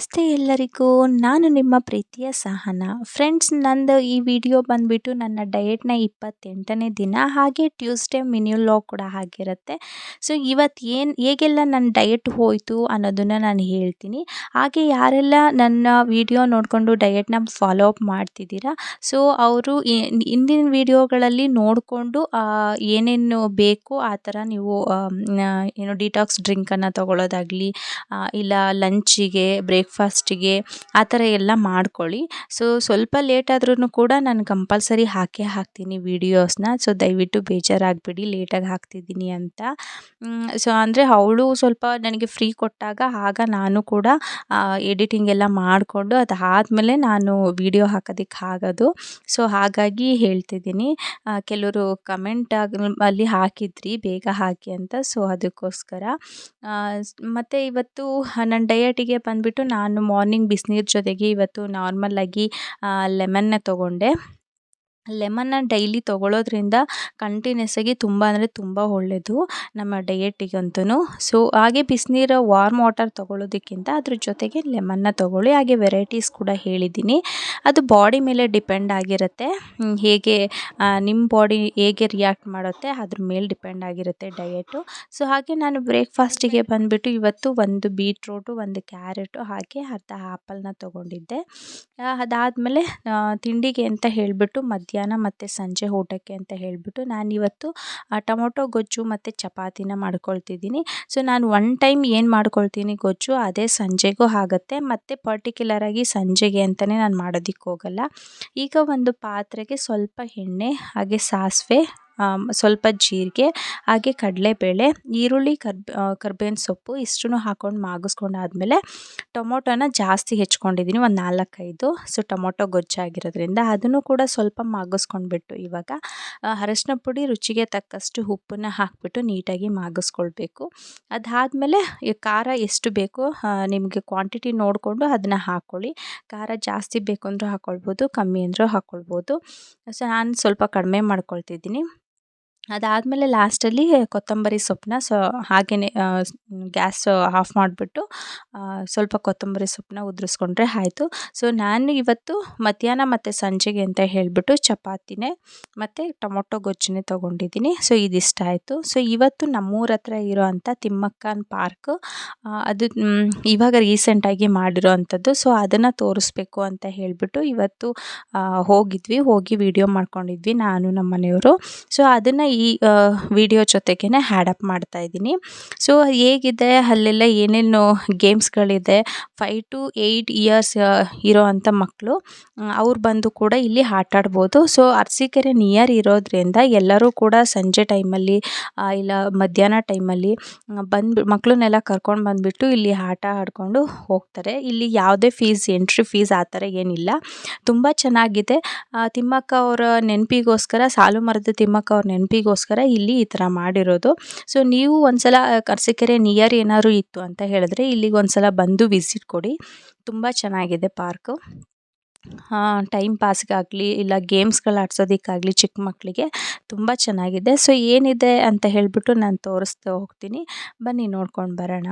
ನಮಸ್ತೆ ಎಲ್ಲರಿಗೂ. ನಾನು ನಿಮ್ಮ ಪ್ರೀತಿಯ ಸಹನ. ಫ್ರೆಂಡ್ಸ್ ನಂದು ಈ ವಿಡಿಯೋ ಬಂದುಬಿಟ್ಟು ನನ್ನ ಡಯೆಟ್ನ ಇಪ್ಪತ್ತೆಂಟನೇ ದಿನ. ಹಾಗೆ ಟ್ಯೂಸ್ಡೇ ಮಿನ್ಯೂ ಲಾಗ್ ಕೂಡ ಆಗಿರುತ್ತೆ ಸೊ ಇವತ್ತು ಏನು, ಹೇಗೆಲ್ಲ ನನ್ನ ಡಯೆಟ್ ಹೋಯಿತು ಅನ್ನೋದನ್ನು ನಾನು ಹೇಳ್ತೀನಿ. ಹಾಗೆ ಯಾರೆಲ್ಲ ನನ್ನ ವಿಡಿಯೋ ನೋಡಿಕೊಂಡು ಡಯೆಟ್ನ ಫಾಲೋ ಅಪ್ ಮಾಡ್ತಿದ್ದೀರಾ? ಸೊ ಅವರು ಇಂದಿನ ವಿಡಿಯೋಗಳಲ್ಲಿ ನೋಡಿಕೊಂಡು ಏನೇನು ಬೇಕು ಆ ಥರ ನೀವು ಏನು ಡಿಟಾಕ್ಸ್ ಡ್ರಿಂಕನ್ನು ತೊಗೊಳ್ಳೋದಾಗಲಿ ಇಲ್ಲ ಲಂಚಿಗೆ ಬ್ರೇಕ್ಫಾಸ್ಟಿಗೆ ಆ ಥರ ಎಲ್ಲ ಮಾಡ್ಕೊಳ್ಳಿ. ಸೊ ಸ್ವಲ್ಪ ಲೇಟ್ ಆದ್ರೂ ಕೂಡ ನಾನು ಕಂಪಲ್ಸರಿ ಹಾಕೇ ಹಾಕ್ತೀನಿ ವೀಡಿಯೋಸ್ನ ಸೊ ದಯವಿಟ್ಟು ಬೇಜಾರಾಗಬೇಡಿ ಲೇಟಾಗಿ ಹಾಕ್ತಿದ್ದೀನಿ ಅಂತ. ಸೊ ಅಂದರೆ ಅವಳು ಸ್ವಲ್ಪ ನನಗೆ ಫ್ರೀ ಕೊಟ್ಟಾಗ ಆಗ ನಾನು ಕೂಡ ಎಡಿಟಿಂಗ್ ಎಲ್ಲ ಮಾಡಿಕೊಂಡು ಅದು ಆದಮೇಲೆ ನಾನು ವೀಡಿಯೋ ಹಾಕೋದಕ್ಕೆ ಆಗೋದು. ಸೊ ಹಾಗಾಗಿ ಹೇಳ್ತಿದ್ದೀನಿ. ಕೆಲವರು ಕಮೆಂಟ್ ಅಲ್ಲಿ ಹಾಕಿದ್ರಿ, ಬೇಗ ಹಾಕಿ ಅಂತ. ಸೊ ಅದಕ್ಕೋಸ್ಕರ. ಮತ್ತು ಇವತ್ತು ನನ್ನ ಡಯಟಿಗೆ ಬಂದುಬಿಟ್ಟು ನಾನು ಮಾರ್ನಿಂಗ್ ಬಿಸಿನೀರು ಜೊತೆಗೆ ಇವತ್ತು ನಾರ್ಮಲ್ಲಾಗಿ ಲೆಮನ್ನ ತೊಗೊಂಡೆ. ಲೆಮನ್ನ ಡೈಲಿ ತೊಗೊಳ್ಳೋದ್ರಿಂದ ಕಂಟಿನ್ಯೂಸ್ ಆಗಿ ತುಂಬ ಅಂದರೆ ತುಂಬ ಒಳ್ಳೆಯದು ನಮ್ಮ ಡಯೆಟಿಗಂತೂ ಸೊ, ಹಾಗೆ ಬಿಸಿನೀರು, ವಾರ್ಮ್ ವಾಟರ್ ತೊಗೊಳ್ಳೋದಕ್ಕಿಂತ ಅದ್ರ ಜೊತೆಗೆ ಲೆಮನ್ನ ತೊಗೊಳ್ಳಿ. ಹಾಗೆ ವೆರೈಟೀಸ್ ಕೂಡ ಹೇಳಿದ್ದೀನಿ. ಅದು ಬಾಡಿ ಮೇಲೆ ಡಿಪೆಂಡ್ ಆಗಿರುತ್ತೆ. ಹೇಗೆ ನಿಮ್ಮ ಬಾಡಿ ಹೇಗೆ ರಿಯಾಕ್ಟ್ ಮಾಡುತ್ತೆ ಅದ್ರ ಮೇಲೆ ಡಿಪೆಂಡ್ ಆಗಿರುತ್ತೆ ಡಯೆಟು ಸೊ, ಹಾಗೆ ನಾನು ಬ್ರೇಕ್ಫಾಸ್ಟಿಗೆ ಬಂದುಬಿಟ್ಟು ಇವತ್ತು ಒಂದು ಬೀಟ್ರೋಟು, ಒಂದು ಕ್ಯಾರೆಟು, ಹಾಗೆ ಅರ್ಧ ಆ್ಯಪಲ್ನ ತೊಗೊಂಡಿದ್ದೆ. ಅದಾದಮೇಲೆ ತಿಂಡಿಗೆ ಅಂತ ಹೇಳಿಬಿಟ್ಟು ಮಧ್ಯಾಹ್ನ ಮತ್ತು ಸಂಜೆ ಊಟಕ್ಕೆ ಅಂತ ಹೇಳಿಬಿಟ್ಟು ನಾನಿವತ್ತು ಟೊಮೊಟೊ, ಗೊಜ್ಜು ಮತ್ತು ಚಪಾತಿನ ಮಾಡ್ಕೊಳ್ತಿದ್ದೀನಿ. ಸೊ, ನಾನು ಒನ್ ಟೈಮ್ ಏನು ಮಾಡ್ಕೊಳ್ತೀನಿ ಗೊಜ್ಜು, ಅದೇ ಸಂಜೆಗೂ ಆಗುತ್ತೆ. ಮತ್ತು ಪರ್ಟಿಕ್ಯುಲರಾಗಿ ಸಂಜೆಗೆ ಅಂತಲೇ ನಾನು ಮಾಡೋದಕ್ಕೆ ಹೋಗಲ್ಲ ಈಗ ಒಂದು ಪಾತ್ರೆಗೆ ಸ್ವಲ್ಪ ಎಣ್ಣೆ, ಹಾಗೆ ಸಾಸಿವೆ ಸ್ವಲ್ಪ ಜೀರಿಗೆ, ಹಾಗೆ ಕಡಲೆಬೇಳೆ, ಈರುಳ್ಳಿ, ಕರ್ಬ್ ಕರ್ಬೇವಿನ ಸೊಪ್ಪು ಇಷ್ಟನ್ನು ಹಾಕ್ಕೊಂಡು ಮಾಗಿಸ್ಕೊಂಡಾದ್ಮೇಲೆ ಟೊಮೊಟೊನ ಜಾಸ್ತಿ ಹೆಚ್ಕೊಂಡಿದ್ದೀನಿ ಒಂದು ನಾಲ್ಕೈದು. ಸೊ ಟೊಮೊಟೊ ಗೊಜ್ಜಾಗಿರೋದ್ರಿಂದ ಅದನ್ನು ಕೂಡ ಸ್ವಲ್ಪ ಮಾಗಿಸ್ಕೊಂಡ್ಬಿಟ್ಟು ಇವಾಗ ಅರಶಿನ ಪುಡಿ ರುಚಿಗೆ ತಕ್ಕಷ್ಟು ಉಪ್ಪನ್ನ ಹಾಕಿಬಿಟ್ಟು ನೀಟಾಗಿ ಮಾಗಿಸ್ಕೊಳ್ಬೇಕು. ಅದಾದಮೇಲೆ ಖಾರ ಎಷ್ಟು ಬೇಕು ನಿಮಗೆ ಕ್ವಾಂಟಿಟಿ ನೋಡಿಕೊಂಡು ಅದನ್ನು ಹಾಕ್ಕೊಳ್ಳಿ ಖಾರ ಜಾಸ್ತಿ ಬೇಕು ಅಂದರೂ ಹಾಕ್ಕೊಳ್ಬೋದು ಕಮ್ಮಿ ಅಂದರೂ ಹಾಕ್ಕೊಳ್ಬೋದು ಸೊ ನಾನು ಸ್ವಲ್ಪ ಕಡಿಮೆ ಮಾಡ್ಕೊಳ್ತಿದ್ದೀನಿ. ಅದಾದಮೇಲೆ ಲಾಸ್ಟಲ್ಲಿ ಕೊತ್ತಂಬರಿ ಸೊಪ್ಪನ್ನ ಸೊ ಹಾಗೆಯೇ ಗ್ಯಾಸ್ ಆಫ್ ಮಾಡಿಬಿಟ್ಟು ಸ್ವಲ್ಪ ಕೊತ್ತಂಬರಿ ಸೊಪ್ಪನ್ನ ಉದುರಿಸ್ಕೊಂಡ್ರೆ ಆಯಿತು. ಸೊ, ನಾನು ಇವತ್ತು ಮಧ್ಯಾಹ್ನ ಮತ್ತು ಸಂಜೆಗೆ ಅಂತ ಹೇಳಿಬಿಟ್ಟು ಚಪಾತಿನೇ ಮತ್ತು ಟೊಮೊಟೊ ಗೊಜ್ಜನ್ನೇ ತೊಗೊಂಡಿದ್ದೀನಿ. ಸೊ, ಇದಿಷ್ಟ ಆಯಿತು. ಸೊ, ಇವತ್ತು ನಮ್ಮೂರ ಹತ್ರ ಇರೋ ಅಂಥ ತಿಮ್ಮಕ್ಕನ ಪಾರ್ಕ್ ಅದು ಇವಾಗ ರೀಸೆಂಟಾಗಿ ಮಾಡಿರೋ ಅಂಥದ್ದು ಸೊ, ಅದನ್ನು ತೋರಿಸ್ಬೇಕು ಅಂತ ಹೇಳಿಬಿಟ್ಟು ಇವತ್ತು ಹೋಗಿದ್ವಿ. ಹೋಗಿ ವಿಡಿಯೋ ಮಾಡ್ಕೊಂಡಿದ್ವಿ ನಾನು ನಮ್ಮ ಮನೆಯವರು ಸೊ, ಅದನ್ನು ಈ ವಿಡಿಯೋ ಜೊತೆಗೇ ಹ್ಯಾಡಪ್ ಮಾಡ್ತಾಯಿದ್ದೀನಿ ಸೊ ಹೇಗಿದೆ? ಅಲ್ಲೆಲ್ಲ ಏನೇನು ಗೇಮ್ಸ್ಗಳಿದೆ ಫೈವ್ ಟು ಏಯ್ಟ್ ಇಯರ್ಸ್ ಇರೋ ಅಂಥ ಮಕ್ಕಳು ಅವ್ರು ಬಂದು ಕೂಡ ಇಲ್ಲಿ ಆಟ ಆಡ್ಬೋದು ಸೊ ಅರಸೀಕೆರೆ ನಿಯರ್ ಇರೋದ್ರಿಂದ ಎಲ್ಲರೂ ಕೂಡ ಸಂಜೆ ಟೈಮಲ್ಲಿ ಇಲ್ಲ ಮಧ್ಯಾಹ್ನ ಟೈಮಲ್ಲಿ ಬಂದು ಮಕ್ಕಳನ್ನೆಲ್ಲ ಕರ್ಕೊಂಡು ಬಂದುಬಿಟ್ಟು ಇಲ್ಲಿ ಆಟ ಆಡಿಕೊಂಡು ಹೋಗ್ತಾರೆ. ಇಲ್ಲಿ ಯಾವುದೇ ಫೀಸ್ ಎಂಟ್ರಿ ಫೀಸ್ ಆ ಥರ ಏನಿಲ್ಲ. ತುಂಬ ಚೆನ್ನಾಗಿದೆ. ತಿಮ್ಮಕ್ಕ ಅವರ ನೆನಪಿಗೋಸ್ಕರ ಸಾಲು ಮರದ ತಿಮ್ಮಕ್ಕ ಅವ್ರ ನೆನಪಿಗೋಸ್ಕರ ಇಲ್ಲಿ ಈ ಥರ ಮಾಡಿರೋದು. ಸೊ ನೀವು ಒಂದು ಸಲ ಅರಸೀಕೆರೆ ನಿಯರ್ ಏನಾದ್ರು ಇತ್ತು ಅಂತ ಹೇಳಿದ್ರೆ ಇಲ್ಲಿಗೆ ಒಂದು ಸಲ ಬಂದು ವಿಸಿಟ್ ಕೊಡಿ. ತುಂಬ ಚೆನ್ನಾಗಿದೆ ಪಾರ್ಕು ಟೈಮ್ ಪಾಸ್ಗಾಗಲಿ ಇಲ್ಲ ಗೇಮ್ಸ್ಗಳು ಆಡ್ಸೋದಕ್ಕಾಗಲಿ ಚಿಕ್ಕ ಮಕ್ಕಳಿಗೆ ತುಂಬ ಚೆನ್ನಾಗಿದೆ. ಸೊ ಏನಿದೆ ಅಂತ ಹೇಳಿಬಿಟ್ಟು ನಾನು ತೋರಿಸ್ತಾ ಹೋಗ್ತೀನಿ. ಬನ್ನಿ ನೋಡ್ಕೊಂಡು ಬರೋಣ.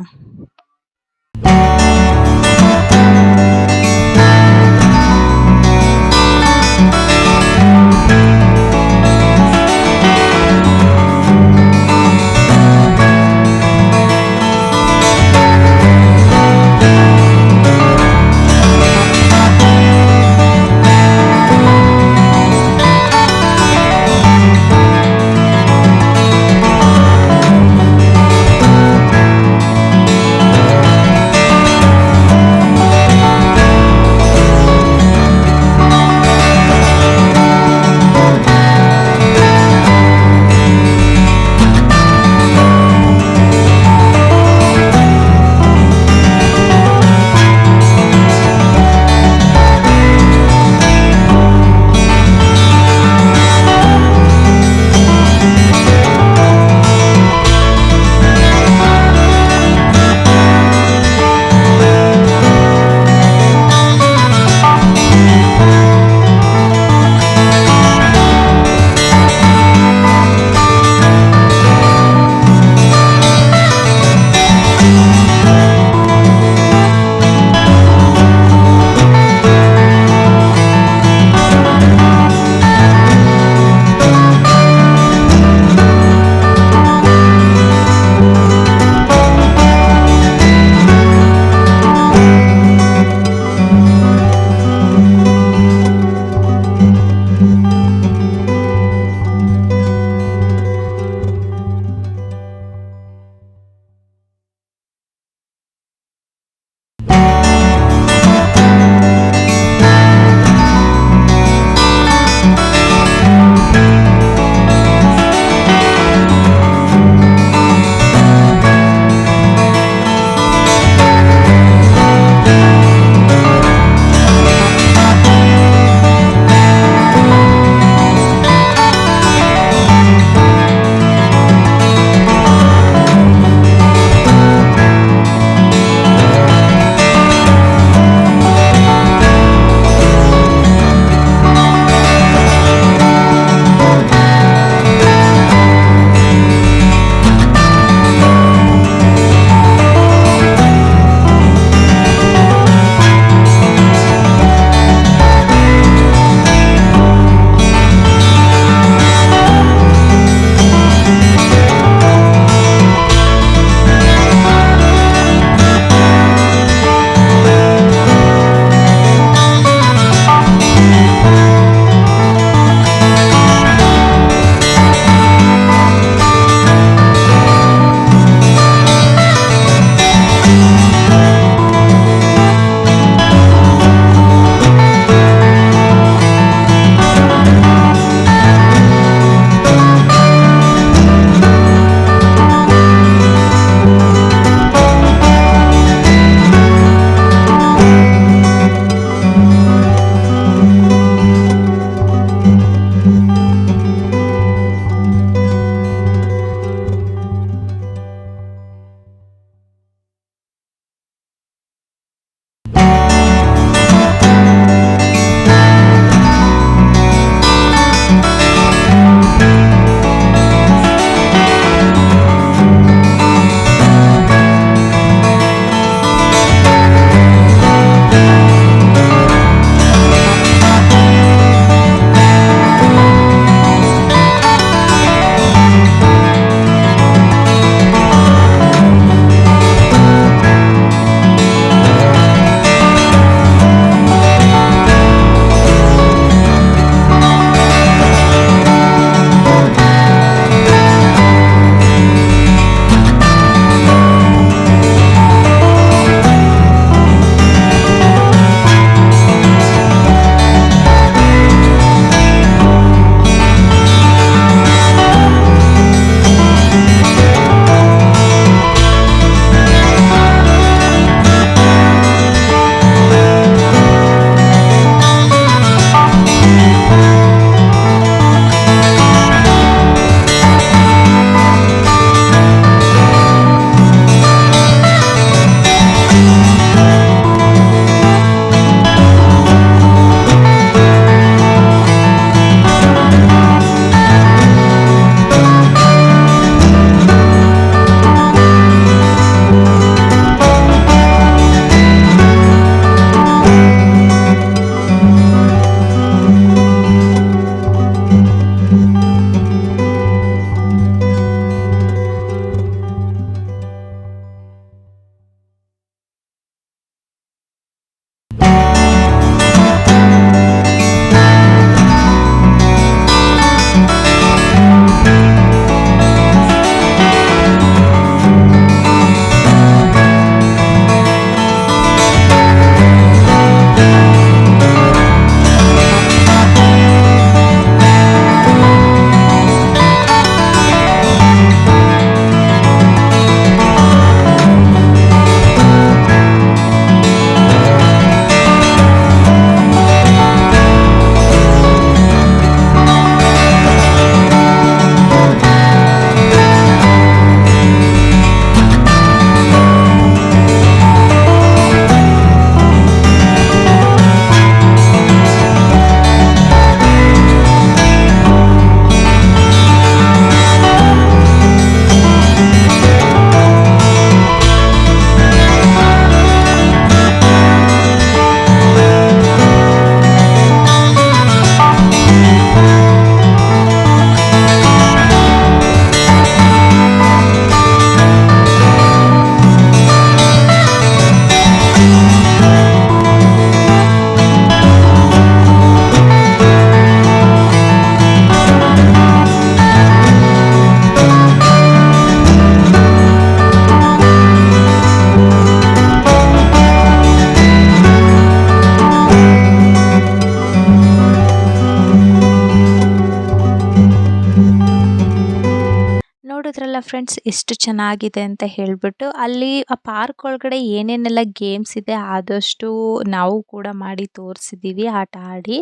ಎಷ್ಟು ಚೆನ್ನಾಗಿದೆ ಅಂತ ಹೇಳಿಬಿಟ್ಟು ಅಲ್ಲಿ ಆ ಪಾರ್ಕ್ ಒಳಗಡೆ ಏನೇನೆಲ್ಲ ಗೇಮ್ಸ್ ಇದೆ ಆದಷ್ಟು ನಾವು ಕೂಡ ಮಾಡಿ ತೋರಿಸಿದ್ದೀವಿ ಆಟ ಆಡಿ.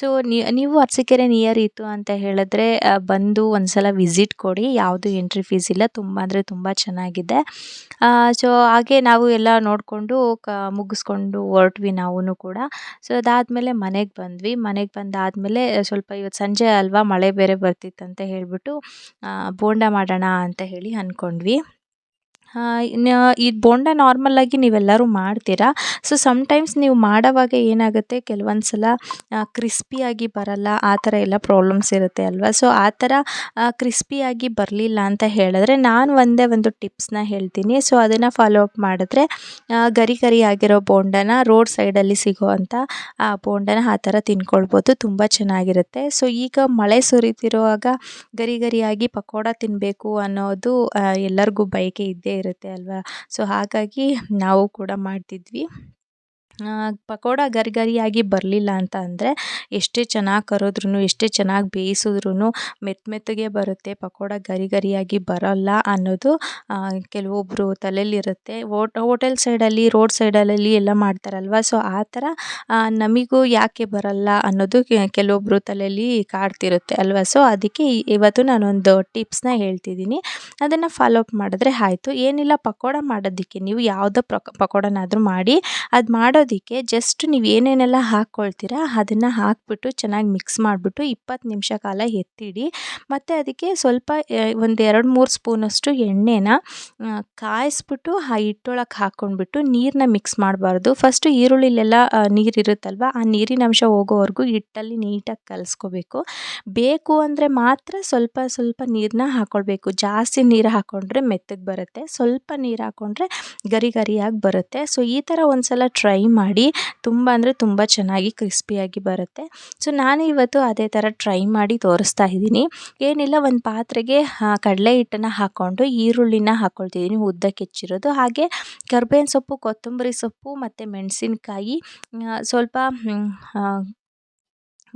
ಸೊ ನೀವು ಅರಸೀಕೆರೆ ನಿಯರ್ ಇತ್ತು ಅಂತ ಹೇಳಿದ್ರೆ ಬಂದು ಒಂದ್ಸಲ ವಿಸಿಟ್ ಕೊಡಿ. ಯಾವುದು ಎಂಟ್ರಿ ಫೀಸ್ ಇಲ್ಲ, ತುಂಬ ಅಂದರೆ ತುಂಬ ಚೆನ್ನಾಗಿದೆ. ಸೊ ಹಾಗೆ ನಾವು ಎಲ್ಲ ನೋಡಿಕೊಂಡು ಕ, ಮುಗಿಸ್ಕೊಂಡು ಹೊರಟ್ವಿ ನಾವು ಕೂಡ. ಸೊ ಅದಾದಮೇಲೆ ಮನೆಗೆ ಬಂದ್ವಿ. ಮನೆಗೆ ಬಂದಾದಮೇಲೆ ಸ್ವಲ್ಪ ಇವತ್ತು ಸಂಜೆ ಅಲ್ವಾ, ಮಳೆ ಬೇರೆ ಬರ್ತಿತ್ತಂತ ಹೇಳಿಬಿಟ್ಟು ಬೋಂಡ ಮಾಡೋಣ ಅಂತ ಹೇಳಿ ಅಂದ್ಕೊಂಡ್ವಿ ಈ ಬೋಂಡ ನಾರ್ಮಲ್ಲಾಗಿ ನೀವೆಲ್ಲರೂ ಮಾಡ್ತೀರಾ? ಸೊ ಸಮಟೈಮ್ಸ್ ನೀವು ಮಾಡೋವಾಗ ಏನಾಗುತ್ತೆ? ಕೆಲವೊಂದು ಸಲ ಕ್ರಿಸ್ಪಿಯಾಗಿ ಬರಲ್ಲ, ಆ ಥರ ಎಲ್ಲ ಪ್ರಾಬ್ಲಮ್ಸ್ ಇರುತ್ತೆ ಅಲ್ವಾ? ಸೊ ಆ ಥರ ಕ್ರಿಸ್ಪಿಯಾಗಿ ಬರಲಿಲ್ಲ ಅಂತ ಹೇಳಿದ್ರೆ ನಾನು ಒಂದೇ ಒಂದು ಟಿಪ್ಸ್ನ ಹೇಳ್ತೀನಿ. ಸೊ ಅದನ್ನು ಫಾಲೋ ಅಪ್ ಮಾಡಿದ್ರೆ ಗರಿ ಗರಿ ಆಗಿರೋ ಬೋಂಡನ ರೋಡ್ ಸೈಡಲ್ಲಿ ಸಿಗೋವಂಥ ಆ ಬೋಂಡನ ಆ ಥರ ತಿನ್ಕೊಳ್ಬೋದು. ತುಂಬ ಚೆನ್ನಾಗಿರುತ್ತೆ. ಸೊ ಈಗ ಮಳೆ ಸುರಿತಿರುವಾಗ ಗರಿ ಗರಿಯಾಗಿ ಪಕೋಡ ತಿನ್ನಬೇಕು ಅನ್ನೋದು ಎಲ್ಲರಿಗೂ ಬಯಕೆ ಇದ್ದೇ ಇರುತ್ತೆ ಅಲ್ವಾ? ಸೊ ಹಾಗಾಗಿ ನಾವು ಕೂಡ ಮಾಡ್ತಿದ್ವಿ. ಪಕೋಡ ಗರಿ ಗರಿಯಾಗಿ ಬರಲಿಲ್ಲ ಅಂತ ಅಂದರೆ ಎಷ್ಟೇ ಚೆನ್ನಾಗಿ ಕರಿದ್ರೂ ಎಷ್ಟೇ ಚೆನ್ನಾಗಿ ಬೇಯಿಸಿದ್ರೂ ಮೆತ್ತ ಮೆತ್ತಗೆ ಬರುತ್ತೆ, ಪಕೋಡ ಗರಿ ಗರಿಯಾಗಿ ಬರೋಲ್ಲ ಅನ್ನೋದು ಕೆಲವೊಬ್ಬರು ತಲೆಯಲ್ಲಿರುತ್ತೆ. ಹೋಟೆಲ್ ಸೈಡಲ್ಲಿ, ರೋಡ್ ಸೈಡಲ್ಲಿ ಎಲ್ಲ ಮಾಡ್ತಾರಲ್ವ? ಸೊ, ಆ ಥರ ನಮಗೂ ಯಾಕೆ ಬರಲ್ಲ ಅನ್ನೋದು ಕೆಲವೊಬ್ಬರು ತಲೆಯಲ್ಲಿ ಕಾಡ್ತಿರುತ್ತೆ ಅಲ್ವಾ? ಸೊ, ಅದಕ್ಕೆ ಇವತ್ತು ನಾನೊಂದು ಟಿಪ್ಸ್ನ ಹೇಳ್ತಿದ್ದೀನಿ. ಅದನ್ನು ಫಾಲೋ ಅಪ್ ಮಾಡಿದ್ರೆ ಆಯಿತು. ಏನಿಲ್ಲ, ಪಕೋಡ ಮಾಡೋದಕ್ಕೆ ನೀವು ಯಾವುದೋ ಪಕೋಡನಾದರೂ ಮಾಡಿ, ಅದು ಮಾಡೋದಕ್ಕೆ ಜಸ್ಟ್ ನೀವು ಏನೇನೆಲ್ಲ ಹಾಕ್ಕೊಳ್ತೀರಾ ಅದನ್ನು ಹಾಕ್ಬಿಟ್ಟು ಚೆನ್ನಾಗಿ ಮಿಕ್ಸ್ ಮಾಡಿಬಿಟ್ಟು ಇಪ್ಪತ್ತು ನಿಮಿಷ ಕಾಲ ಎತ್ತಿಡಿ. ಮತ್ತು ಅದಕ್ಕೆ ಸ್ವಲ್ಪ ಒಂದು ಎರಡು ಮೂರು ಸ್ಪೂನಷ್ಟು ಎಣ್ಣೆನ ಕಾಯಿಸ್ಬಿಟ್ಟು ಆ ಹಿಟ್ಟೊಳಗೆ ಹಾಕ್ಕೊಂಡ್ಬಿಟ್ಟು ನೀರನ್ನ ಮಿಕ್ಸ್ ಮಾಡಬಾರ್ದು. ಫಸ್ಟು ಈರುಳ್ಳಿಲೆಲ್ಲ ನೀರಿರುತ್ತಲ್ವ ಆ ನೀರಿನ ಅಂಶ ಹೋಗೋವರೆಗೂ ಹಿಟ್ಟಲ್ಲಿ ನೀಟಾಗಿ ಕಲಿಸ್ಕೋಬೇಕು. ಬೇಕು ಅಂದರೆ ಮಾತ್ರ ಸ್ವಲ್ಪ ಸ್ವಲ್ಪ ನೀರನ್ನ ಹಾಕ್ಕೊಳ್ಬೇಕು ಜಾಸ್ತಿ ನೀರು ಹಾಕ್ಕೊಂಡ್ರೆ ಮೆತ್ತಗೆ ಬರುತ್ತೆ, ಸ್ವಲ್ಪ ನೀರು ಹಾಕ್ಕೊಂಡ್ರೆ ಗರಿ ಗರಿಯಾಗಿ ಬರುತ್ತೆ. ಸೊ ಈ ಥರ ಒಂದು ಸಲ ಟ್ರೈ ಮಾಡಿ ತುಂಬ ಅಂದರೆ ತುಂಬ ಚೆನ್ನಾಗಿ ಕ್ರಿಸ್ಪಿಯಾಗಿ ಬರುತ್ತೆ. ಸೊ ನಾನು ಇವತ್ತು ಅದೇ ಥರ ಟ್ರೈ ಮಾಡಿ ತೋರಿಸ್ತಾ ಇದ್ದೀನಿ. ಏನಿಲ್ಲ, ಒಂದು ಪಾತ್ರೆಗೆ ಕಡಲೆ ಹಿಟ್ಟನ್ನು ಹಾಕ್ಕೊಂಡು ಈರುಳ್ಳಿನ ಹಾಕ್ಕೊಳ್ತಿದ್ದೀನಿ ಉದ್ದಕ್ಕೆ ಹೆಚ್ಚಿರೋದು. ಹಾಗೆ ಕರ್ಬೇವಿನ ಸೊಪ್ಪು, ಕೊತ್ತಂಬರಿ ಸೊಪ್ಪು ಮತ್ತು ಮೆಣಸಿನ್ಕಾಯಿ ಸ್ವಲ್ಪ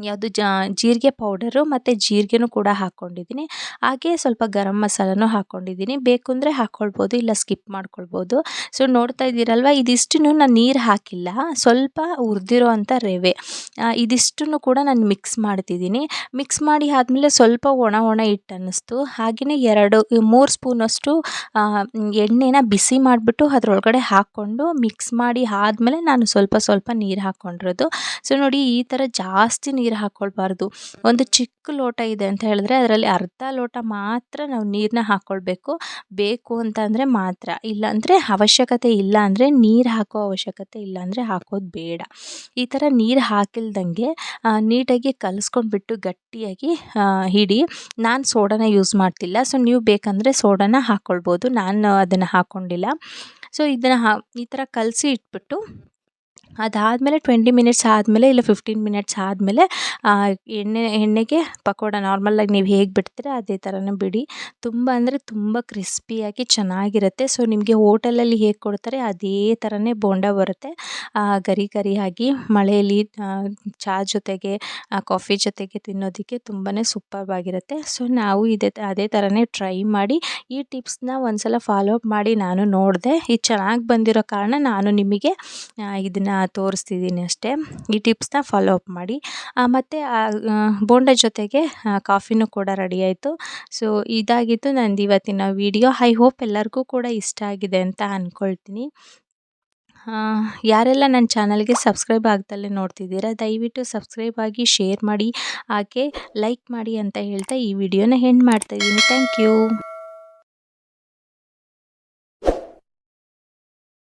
ಯಾವುದು ಜೀರಿಗೆ ಪೌಡರು ಮತ್ತು ಜೀರಿಗೆನೂ ಕೂಡ ಹಾಕ್ಕೊಂಡಿದ್ದೀನಿ. ಹಾಗೆ ಸ್ವಲ್ಪ ಗರಂ ಮಸಾಲನೂ ಹಾಕ್ಕೊಂಡಿದ್ದೀನಿ. ಬೇಕು ಅಂದರೆ ಹಾಕ್ಕೊಳ್ಬೋದು ಇಲ್ಲ ಸ್ಕಿಪ್ ಮಾಡ್ಕೊಳ್ಬೋದು. ಸೊ ನೋಡ್ತಾ ಇದ್ದೀರಲ್ವ, ಇದಿಷ್ಟನ್ನು ನಾನು ನೀರು ಹಾಕಿಲ್ಲ, ಸ್ವಲ್ಪ ಹುರಿದಿರೋ ಅಂಥ ರವೆ ಇದಿಷ್ಟನ್ನು ಕೂಡ ನಾನು ಮಿಕ್ಸ್ ಮಾಡ್ತಿದ್ದೀನಿ. ಮಿಕ್ಸ್ ಮಾಡಿ ಆದಮೇಲೆ ಸ್ವಲ್ಪ ಒಣ ಒಣ ಹಿಟ್ಟು ಅನ್ನಿಸ್ತು. ಹಾಗೆಯೇ ಎರಡು, ಮೂರು ಸ್ಪೂನಷ್ಟು ಎಣ್ಣೆನ ಬಿಸಿ ಮಾಡಿಬಿಟ್ಟು ಅದರೊಳಗಡೆ ಹಾಕ್ಕೊಂಡು ಮಿಕ್ಸ್ ಮಾಡಿ ಆದಮೇಲೆ ನಾನು ಸ್ವಲ್ಪ ಸ್ವಲ್ಪ ನೀರು ಹಾಕ್ಕೊಂಡಿರೋದು ಸೊ ನೋಡಿ ಈ ಥರ ಜಾಸ್ತಿ ನೀರು ಹಾಕ್ಕೊಳ್ಬಾರ್ದು ಒಂದು ಚಿಕ್ಕ ಲೋಟ ಇದೆ ಅಂತ ಹೇಳಿದ್ರೆ ಅದರಲ್ಲಿ ಅರ್ಧ ಲೋಟ ಮಾತ್ರ ನಾವು ನೀರನ್ನ ಹಾಕ್ಕೊಳ್ಬೇಕು ಬೇಕು ಅಂತ ಅಂದರೆ ಮಾತ್ರ. ಇಲ್ಲಾಂದರೆ ಅವಶ್ಯಕತೆ ಇಲ್ಲ ಅಂದರೆ ನೀರು ಹಾಕೋ ಅವಶ್ಯಕತೆ ಇಲ್ಲ ಅಂದರೆ ಹಾಕೋದು ಬೇಡ. ಈ ಥರ ನೀರು ಹಾಕಿಲ್ದಂಗೆ ನೀಟಾಗಿ ಕಲಿಸ್ಕೊಂಡ್ಬಿಟ್ಟು ಗಟ್ಟಿಯಾಗಿ ಹಿಡಿ ನಾನು ಸೋಡಾನ ಯೂಸ್ ಮಾಡ್ತಿಲ್ಲ. ಸೊ, ನೀವು ಬೇಕಂದರೆ ಸೋಡಾನ ಹಾಕ್ಕೊಳ್ಬೋದು ನಾನು ಅದನ್ನು ಹಾಕ್ಕೊಂಡಿಲ್ಲ ಸೊ, ಇದನ್ನು ಹಾ, ಈ ಥರ ಕಲಸಿ ಇಟ್ಬಿಟ್ಟು ಅದಾದಮೇಲೆ ಟ್ವೆಂಟಿ ಮಿನಿಟ್ಸ್ ಆದಮೇಲೆ ಇಲ್ಲ ಫಿಫ್ಟೀನ್ ಮಿನಿಟ್ಸ್ ಆದಮೇಲೆ ಎಣ್ಣೆ, ಎಣ್ಣೆಗೆ ಪಕೋಡ ನಾರ್ಮಲಾಗಿ ನೀವು ಹೇಗೆ ಬಿಡ್ತೀರ ಅದೇ ಥರನೇ ಬಿಡಿ. ತುಂಬ ಅಂದರೆ ತುಂಬ ಕ್ರಿಸ್ಪಿಯಾಗಿ ಚೆನ್ನಾಗಿರುತ್ತೆ. ಸೊ ನಿಮಗೆ ಹೋಟೆಲಲ್ಲಿ ಹೇಗೆ ಕೊಡ್ತಾರೆ ಅದೇ ಥರನೇ ಬೋಂಡ ಬರುತ್ತೆ. ಗರಿ ಗರಿಯಾಗಿ ಮಳೆಯಲ್ಲಿ ಚಾ ಜೊತೆಗೆ ಕಾಫಿ ಜೊತೆಗೆ ತಿನ್ನೋದಕ್ಕೆ ತುಂಬಾ ಸೂಪರ್ ಆಗಿರುತ್ತೆ. ಸೊ ನಾವು ಇದೇ, ಅದೇ ಥರನೇ ಟ್ರೈ ಮಾಡಿ, ಈ ಟಿಪ್ಸ್ನ ಒಂದ್ಸಲ ಫಾಲೋ ಅಪ್ ಮಾಡಿ ನಾನು ನೋಡಿದೆ. ಇದು ಚೆನ್ನಾಗಿ ಬಂದಿರೋ ಕಾರಣ ನಾನು ನಿಮಗೆ ಇದನ್ನು ತೋರಿಸ್ತಿದ್ದೀನಿ ಅಷ್ಟೇ. ಈ ಟಿಪ್ಸ್ನ ಫಾಲೋ ಅಪ್ ಮಾಡಿ. ಮತ್ತು ಬೋಂಡ ಜೊತೆಗೆ ಕಾಫಿನೂ ಕೂಡ ರೆಡಿ ಆಯಿತು. ಸೊ ಇದಾಗಿತ್ತು ನಂದು ಇವತ್ತಿನ ವಿಡಿಯೋ ಐ ಹೋಪ್ ಎಲ್ಲರಿಗೂ ಕೂಡ ಇಷ್ಟ ಆಗಿದೆ ಅಂತ ಅಂದ್ಕೊಳ್ತೀನಿ ಯಾರೆಲ್ಲ ನನ್ನ ಚಾನಲ್ಗೆ ಸಬ್ಸ್ಕ್ರೈಬ್ ಆಗ್ದಲ್ಲೇ ನೋಡ್ತಿದ್ದೀರಾ, ದಯವಿಟ್ಟು ಸಬ್ಸ್ಕ್ರೈಬ್ ಆಗಿ ಶೇರ್ ಮಾಡಿ. ಹಾಗೆ ಲೈಕ್ ಮಾಡಿ ಅಂತ ಹೇಳ್ತಾ ಈ ವಿಡಿಯೋನ ಹೆಂಡ್ ಮಾಡ್ತಾಯಿದ್ದೀನಿ ಥ್ಯಾಂಕ್ ಯು